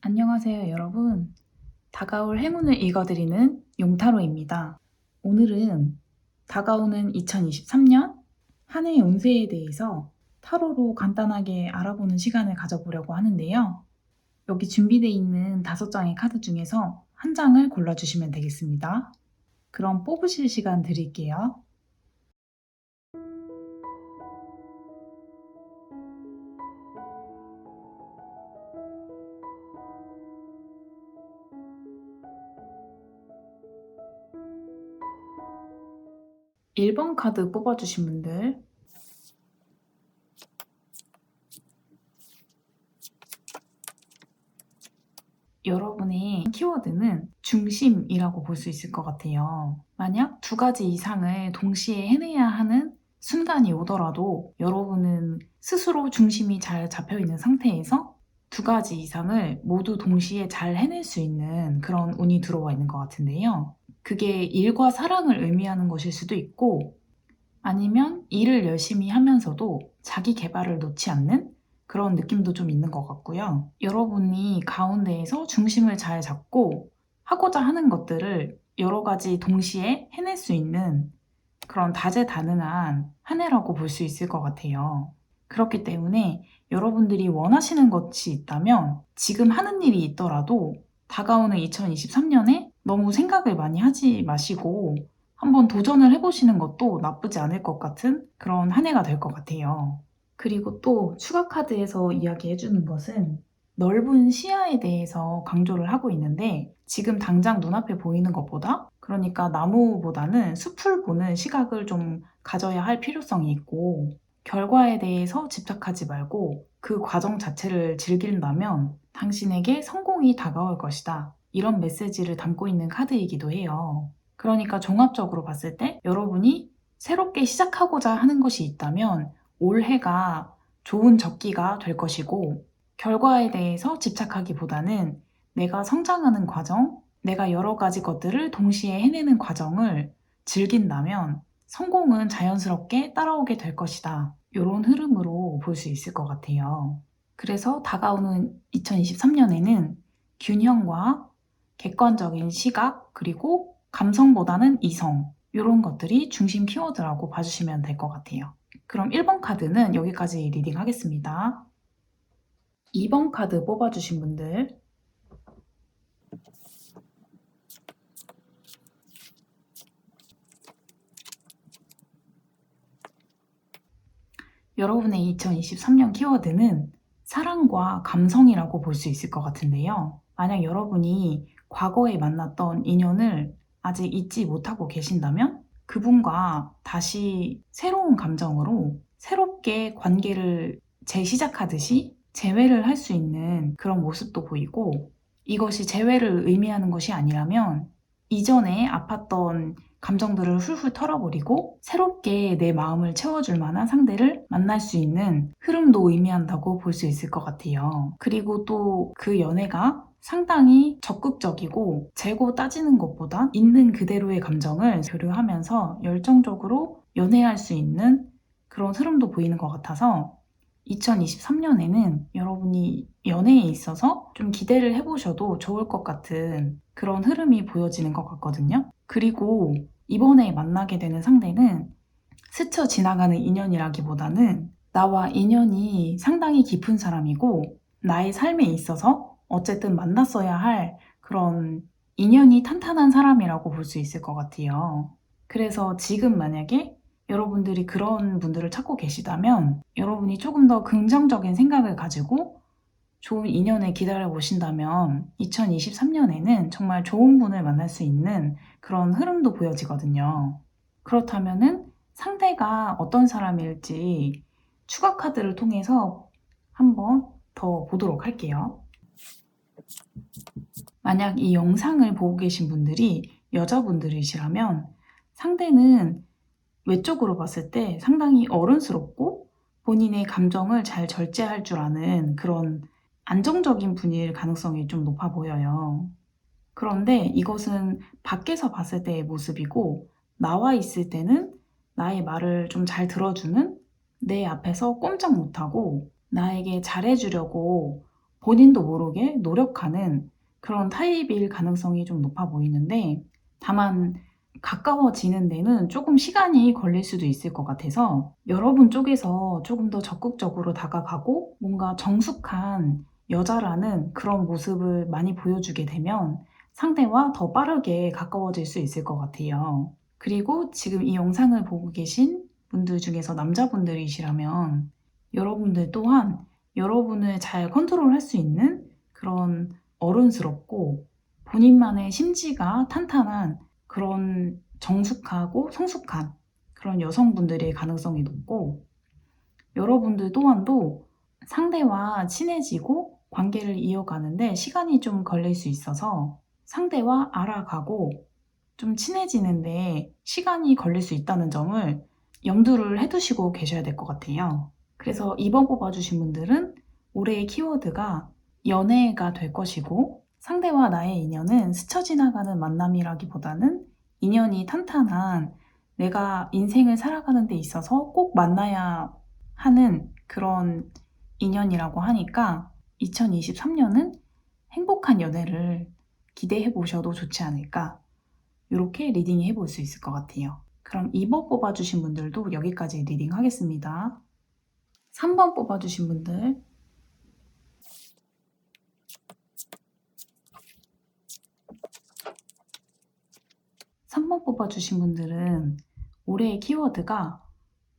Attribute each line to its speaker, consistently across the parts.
Speaker 1: 안녕하세요, 여러분. 다가올 행운을 읽어드리는 용타로입니다. 오늘은 다가오는 2023년 한 해의 운세에 대해서 타로로 간단하게 알아보는 시간을 가져보려고 하는데요. 여기 준비되어 있는 다섯 장의 카드 중에서 한 장을 골라주시면 되겠습니다. 그럼 뽑으실 시간 드릴게요. 일번 카드 뽑아주신 분들 여러분의 키워드는 중심이라고 볼 수 있을 것 같아요. 만약 두 가지 이상을 동시에 해내야 하는 순간이 오더라도 여러분은 스스로 중심이 잘 잡혀 있는 상태에서 두 가지 이상을 모두 동시에 잘 해낼 수 있는 그런 운이 들어와 있는 것 같은데요. 그게 일과 사랑을 의미하는 것일 수도 있고 아니면 일을 열심히 하면서도 자기 개발을 놓지 않는 그런 느낌도 좀 있는 것 같고요. 여러분이 가운데에서 중심을 잘 잡고 하고자 하는 것들을 여러 가지 동시에 해낼 수 있는 그런 다재다능한 한 해라고 볼 수 있을 것 같아요. 그렇기 때문에 여러분들이 원하시는 것이 있다면 지금 하는 일이 있더라도 다가오는 2023년에 너무 생각을 많이 하지 마시고 한번 도전을 해보시는 것도 나쁘지 않을 것 같은 그런 한 해가 될 것 같아요. 그리고 또 추가 카드에서 이야기해주는 것은 넓은 시야에 대해서 강조를 하고 있는데 지금 당장 눈앞에 보이는 것보다 그러니까 나무보다는 숲을 보는 시각을 좀 가져야 할 필요성이 있고 결과에 대해서 집착하지 말고 그 과정 자체를 즐긴다면 당신에게 성공이 다가올 것이다. 이런 메시지를 담고 있는 카드이기도 해요. 그러니까 종합적으로 봤을 때 여러분이 새롭게 시작하고자 하는 것이 있다면 올해가 좋은 적기가 될 것이고 결과에 대해서 집착하기보다는 내가 성장하는 과정, 내가 여러 가지 것들을 동시에 해내는 과정을 즐긴다면 성공은 자연스럽게 따라오게 될 것이다. 이런 흐름으로 볼 수 있을 것 같아요. 그래서 다가오는 2023년에는 균형과 객관적인 시각, 그리고 감성보다는 이성, 이런 것들이 중심 키워드라고 봐주시면 될 것 같아요. 그럼 1번 카드는 여기까지 리딩 하겠습니다. 2번 카드 뽑아주신 분들 여러분의 2023년 키워드는 사랑과 감성이라고 볼 수 있을 것 같은데요. 만약 여러분이 과거에 만났던 인연을 아직 잊지 못하고 계신다면 그분과 다시 새로운 감정으로 새롭게 관계를 재시작하듯이 재회를 할 수 있는 그런 모습도 보이고 이것이 재회를 의미하는 것이 아니라면 이전에 아팠던 감정들을 훌훌 털어버리고 새롭게 내 마음을 채워줄 만한 상대를 만날 수 있는 흐름도 의미한다고 볼 수 있을 것 같아요. 그리고 또 그 연애가 상당히 적극적이고 재고 따지는 것보다 있는 그대로의 감정을 교류하면서 열정적으로 연애할 수 있는 그런 흐름도 보이는 것 같아서 2023년에는 여러분이 연애에 있어서 좀 기대를 해보셔도 좋을 것 같은 그런 흐름이 보여지는 것 같거든요. 그리고 이번에 만나게 되는 상대는 스쳐 지나가는 인연이라기보다는 나와 인연이 상당히 깊은 사람이고 나의 삶에 있어서 어쨌든 만났어야 할 그런 인연이 탄탄한 사람이라고 볼 수 있을 것 같아요. 그래서 지금 만약에 여러분들이 그런 분들을 찾고 계시다면 여러분이 조금 더 긍정적인 생각을 가지고 좋은 인연을 기다려 보신다면 2023년에는 정말 좋은 분을 만날 수 있는 그런 흐름도 보여지거든요. 그렇다면은 상대가 어떤 사람일지 추가 카드를 통해서 한번 더 보도록 할게요. 만약 이 영상을 보고 계신 분들이 여자분들이시라면 상대는 외적으로 봤을 때 상당히 어른스럽고 본인의 감정을 잘 절제할 줄 아는 그런 안정적인 분일 가능성이 좀 높아 보여요. 그런데 이것은 밖에서 봤을 때의 모습이고 나와 있을 때는 나의 말을 좀 잘 들어주는 내 앞에서 꼼짝 못하고 나에게 잘해주려고 본인도 모르게 노력하는 그런 타입일 가능성이 좀 높아 보이는데 다만 가까워지는 데는 조금 시간이 걸릴 수도 있을 것 같아서 여러분 쪽에서 조금 더 적극적으로 다가가고 뭔가 정숙한 여자라는 그런 모습을 많이 보여주게 되면 상대와 더 빠르게 가까워질 수 있을 것 같아요. 그리고 지금 이 영상을 보고 계신 분들 중에서 남자분들이시라면 여러분들 또한 여러분을 잘 컨트롤할 수 있는 그런 어른스럽고 본인만의 심지가 탄탄한 그런 정숙하고 성숙한 그런 여성분들의 가능성이 높고 여러분들 또한도 상대와 친해지고 관계를 이어가는데 시간이 좀 걸릴 수 있어서 상대와 알아가고 좀 친해지는데 시간이 걸릴 수 있다는 점을 염두를 해두시고 계셔야 될 것 같아요. 그래서 이번 뽑아주신 분들은 올해의 키워드가 연애가 될 것이고 상대와 나의 인연은 스쳐 지나가는 만남이라기보다는 인연이 탄탄한 내가 인생을 살아가는 데 있어서 꼭 만나야 하는 그런 인연이라고 하니까 2023년은 행복한 연애를 기대해 보셔도 좋지 않을까 이렇게 리딩 해볼 수 있을 것 같아요. 그럼 2번 뽑아주신 분들도 여기까지 리딩 하겠습니다. 3번 뽑아주신 분들 3번 뽑아주신 분들은 올해의 키워드가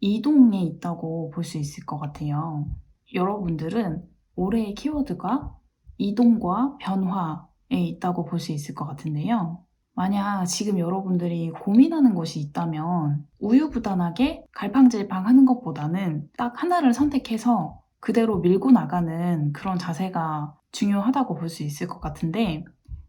Speaker 1: 이동에 있다고 볼 수 있을 것 같아요. 여러분들은 올해의 키워드가 이동과 변화에 있다고 볼 수 있을 것 같은데요. 만약 지금 여러분들이 고민하는 것이 있다면 우유부단하게 갈팡질팡 하는 것보다는 딱 하나를 선택해서 그대로 밀고 나가는 그런 자세가 중요하다고 볼 수 있을 것 같은데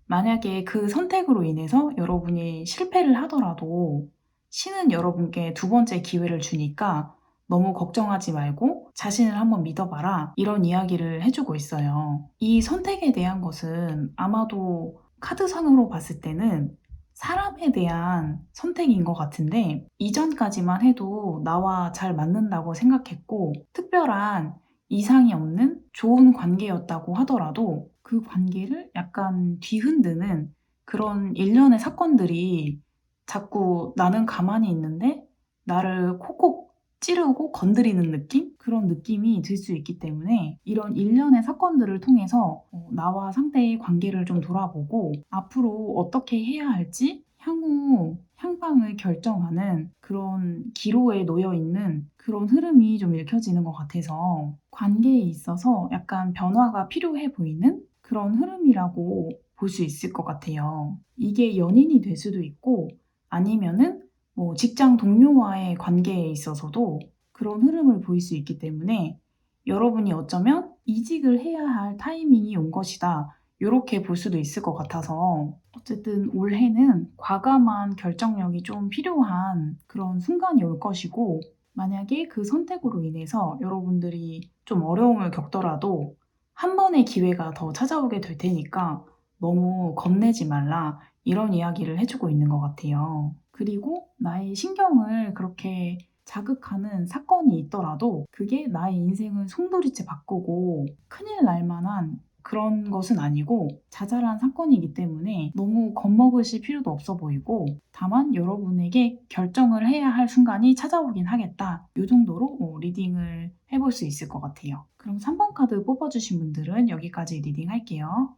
Speaker 1: 만약에 그 선택으로 인해서 여러분이 실패를 하더라도 신은 여러분께 두 번째 기회를 주니까 너무 걱정하지 말고 자신을 한번 믿어봐라 이런 이야기를 해주고 있어요. 이 선택에 대한 것은 아마도 카드상으로 봤을 때는 사람에 대한 선택인 것 같은데 이전까지만 해도 나와 잘 맞는다고 생각했고 특별한 이상이 없는 좋은 관계였다고 하더라도 그 관계를 약간 뒤흔드는 그런 일련의 사건들이 자꾸 나는 가만히 있는데 나를 콕콕 찌르고 건드리는 느낌? 그런 느낌이 들 수 있기 때문에 이런 일련의 사건들을 통해서 어, 나와 상대의 관계를 좀 돌아보고 앞으로 어떻게 해야 할지 향후 향방을 결정하는 그런 기로에 놓여 있는 그런 흐름이 좀 읽혀지는 것 같아서 관계에 있어서 약간 변화가 필요해 보이는 그런 흐름이라고 볼 수 있을 것 같아요. 이게 연인이 될 수도 있고 아니면은 뭐 직장 동료와의 관계에 있어서도 그런 흐름을 보일 수 있기 때문에 여러분이 어쩌면 이직을 해야 할 타이밍이 온 것이다. 이렇게 볼 수도 있을 것 같아서 어쨌든 올해는 과감한 결정력이 좀 필요한 그런 순간이 올 것이고 만약에 그 선택으로 인해서 여러분들이 좀 어려움을 겪더라도 한 번의 기회가 더 찾아오게 될 테니까 너무 겁내지 말라 이런 이야기를 해주고 있는 것 같아요. 그리고 나의 신경을 그렇게 자극하는 사건이 있더라도 그게 나의 인생을 송두리째 바꾸고 큰일 날 만한 그런 것은 아니고 자잘한 사건이기 때문에 너무 겁먹으실 필요도 없어 보이고 다만 여러분에게 결정을 해야 할 순간이 찾아오긴 하겠다. 이 정도로 어, 리딩을 해볼 수 있을 것 같아요. 그럼 3번 카드 뽑아주신 분들은 여기까지 리딩 할게요.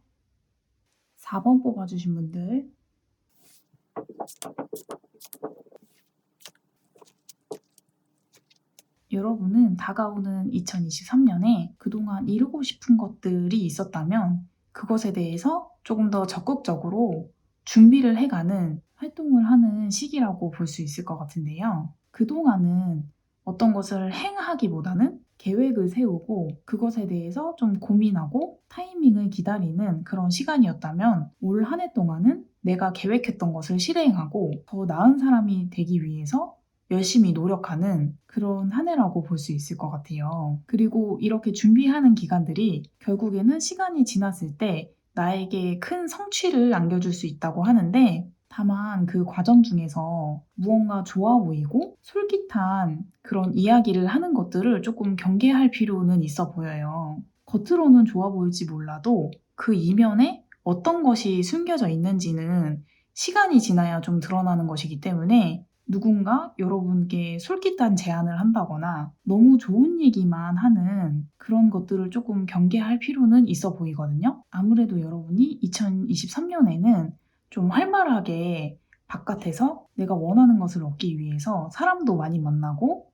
Speaker 1: 4번 뽑아주신 분들 여러분은 다가오는 2023년에 그동안 이루고 싶은 것들이 있었다면 그것에 대해서 조금 더 적극적으로 준비를 해가는 활동을 하는 시기라고 볼 수 있을 것 같은데요. 그동안은 어떤 것을 행하기보다는 계획을 세우고 그것에 대해서 좀 고민하고 타이밍을 기다리는 그런 시간이었다면 올 한 해 동안은 내가 계획했던 것을 실행하고 더 나은 사람이 되기 위해서 열심히 노력하는 그런 한 해라고 볼 수 있을 것 같아요. 그리고 이렇게 준비하는 기간들이 결국에는 시간이 지났을 때 나에게 큰 성취를 안겨줄 수 있다고 하는데 다만 그 과정 중에서 무언가 좋아 보이고 솔깃한 그런 이야기를 하는 것들을 조금 경계할 필요는 있어 보여요. 겉으로는 좋아 보일지 몰라도 그 이면에 어떤 것이 숨겨져 있는지는 시간이 지나야 좀 드러나는 것이기 때문에 누군가 여러분께 솔깃한 제안을 한다거나 너무 좋은 얘기만 하는 그런 것들을 조금 경계할 필요는 있어 보이거든요. 아무래도 여러분이 2023년에는 좀 활발하게 바깥에서 내가 원하는 것을 얻기 위해서 사람도 많이 만나고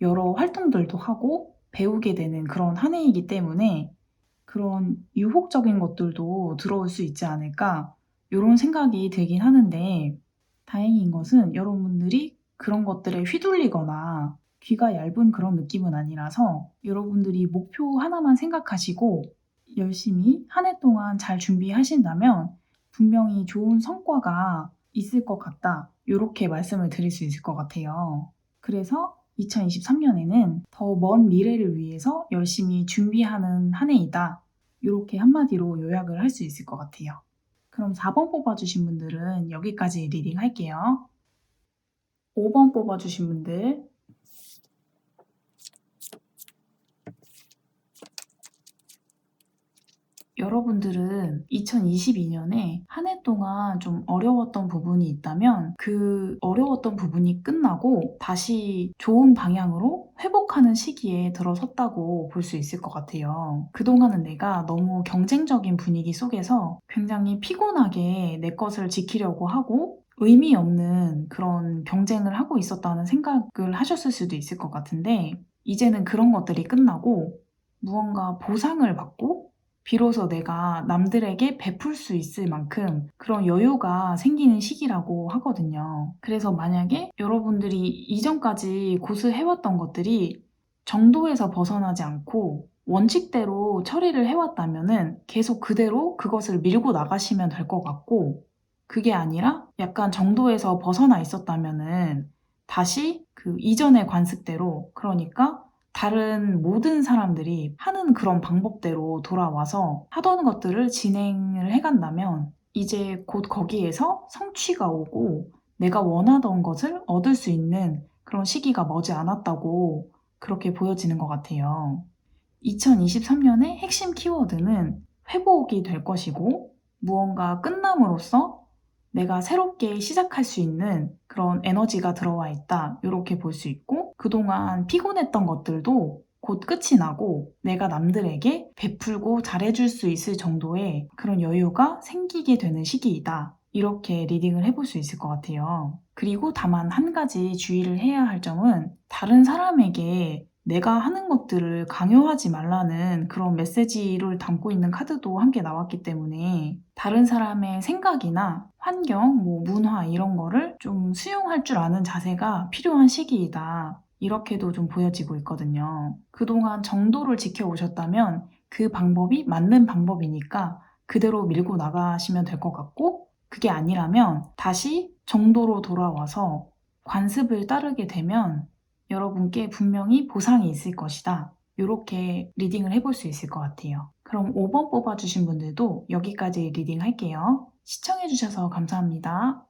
Speaker 1: 여러 활동들도 하고 배우게 되는 그런 한 해이기 때문에 그런 유혹적인 것들도 들어올 수 있지 않을까 이런 생각이 들긴 하는데 다행인 것은 여러분들이 그런 것들에 휘둘리거나 귀가 얇은 그런 느낌은 아니라서 여러분들이 목표 하나만 생각하시고 열심히 한 해 동안 잘 준비하신다면 분명히 좋은 성과가 있을 것 같다. 이렇게 말씀을 드릴 수 있을 것 같아요. 그래서 2023년에는 더 먼 미래를 위해서 열심히 준비하는 한 해이다. 이렇게 한마디로 요약을 할 수 있을 것 같아요. 그럼 4번 뽑아주신 분들은 여기까지 리딩 할게요. 5번 뽑아주신 분들. 여러분들은 2022년에 한 해 동안 좀 어려웠던 부분이 있다면 그 어려웠던 부분이 끝나고 다시 좋은 방향으로 회복하는 시기에 들어섰다고 볼 수 있을 것 같아요. 그동안은 내가 너무 경쟁적인 분위기 속에서 굉장히 피곤하게 내 것을 지키려고 하고 의미 없는 그런 경쟁을 하고 있었다는 생각을 하셨을 수도 있을 것 같은데 이제는 그런 것들이 끝나고 무언가 보상을 받고 비로소 내가 남들에게 베풀 수 있을 만큼 그런 여유가 생기는 시기라고 하거든요. 그래서 만약에 여러분들이 이전까지 고수해왔던 것들이 정도에서 벗어나지 않고 원칙대로 처리를 해왔다면은 계속 그대로 그것을 밀고 나가시면 될 것 같고 그게 아니라 약간 정도에서 벗어나 있었다면은 다시 그 이전의 관습대로 그러니까 다른 모든 사람들이 하는 그런 방법대로 돌아와서 하던 것들을 진행을 해간다면 이제 곧 거기에서 성취가 오고 내가 원하던 것을 얻을 수 있는 그런 시기가 머지 않았다고 그렇게 보여지는 것 같아요. 2023년의 핵심 키워드는 회복이 될 것이고 무언가 끝남으로써 내가 새롭게 시작할 수 있는 그런 에너지가 들어와 있다. 이렇게 볼 수 있고 그동안 피곤했던 것들도 곧 끝이 나고 내가 남들에게 베풀고 잘해줄 수 있을 정도의 그런 여유가 생기게 되는 시기이다. 이렇게 리딩을 해볼 수 있을 것 같아요. 그리고 다만 한 가지 주의를 해야 할 점은 다른 사람에게 내가 하는 것들을 강요하지 말라는 그런 메시지를 담고 있는 카드도 함께 나왔기 때문에 다른 사람의 생각이나 환경, 뭐 문화 이런 거를 좀 수용할 줄 아는 자세가 필요한 시기이다. 이렇게도 좀 보여지고 있거든요. 그동안 정도를 지켜오셨다면 그 방법이 맞는 방법이니까 그대로 밀고 나가시면 될 것 같고 그게 아니라면 다시 정도로 돌아와서 관습을 따르게 되면 여러분께 분명히 보상이 있을 것이다. 이렇게 리딩을 해볼 수 있을 것 같아요. 그럼 5번 뽑아주신 분들도 여기까지 리딩 할게요. 시청해주셔서 감사합니다.